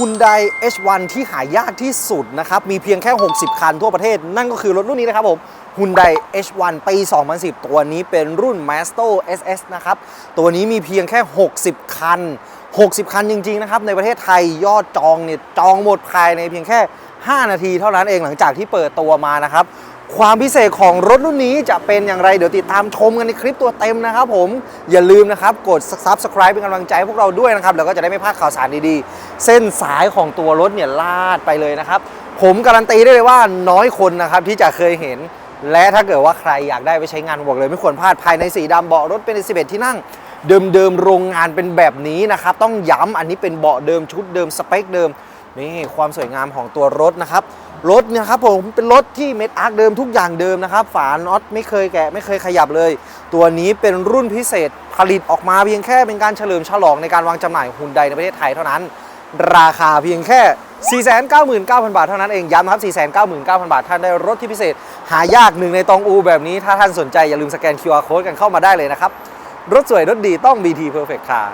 Hyundai H1 ที่หายากที่สุดนะครับ มีเพียงแค่ 60 คันทั่วประเทศ นั่นก็คือรถรุ่นนี้นะครับผม Hyundai H1 ปี 2010 ตัวนี้เป็นรุ่น Masto SS นะครับ ตัวนี้มีเพียงแค่ 60 คัน 60 คันจริง ๆ นะครับ ในประเทศไทยยอดจองเนี่ย จองหมดภายในเพียงแค่ 5 นาทีเท่านั้นเองหลังจากที่เปิดตัวมานะครับ ความพิเศษของรถรุ่นนี้จะเป็นอย่างไร เดี๋ยวติดตามชมกันในคลิปตัวเต็มนะครับผม อย่าลืมนะครับ กด subscribe เป็นกำลังใจพวกเราด้วยนะครับ แล้วก็จะได้ไม่พลาดข่าวสารดีๆ เส้นสายของตัวรถเนี่ยลาดไปเลยนะครับ ผมการันตีได้เลยว่าน้อยคนนะครับที่จะเคยเห็น และถ้าเกิดว่าใครอยากได้ไปใช้งานบอกเลย ไม่ควรพลาดภายในสีดำเบาะรถเป็น 11 ที่นั่งเดิมๆโรงงานเป็นแบบนี้นะครับ ต้องย้ำอันนี้เป็นเบาะเดิมชุดเดิมสเปคเดิมนี่ความสวยงามของตัวรถนะครับรถเนี่ยครับผมเป็นรถที่เม็ดอาร์คเดิมทุกอย่างเดิมนะครับ ฝาน็อตไม่เคยแกะไม่เคยขยับเลย ตัวนี้เป็นรุ่นพิเศษผลิตออกมาเพียงแค่เป็นการเฉลิมฉลองในการวางจำหน่ายฮุนไดในประเทศไทยเท่านั้น ราคาเพียงแค่ 499,000 บาทเท่านั้นเองย้ำนะครับ 499,000 บาท ท่านได้รถที่พิเศษ หายากหนึ่งในตองอูแบบนี้ ถ้าท่านสนใจอย่าลืมสแกน QR code กันเข้ามาได้เลยนะครับ รถสวยรถดีต้อง BT Perfect Car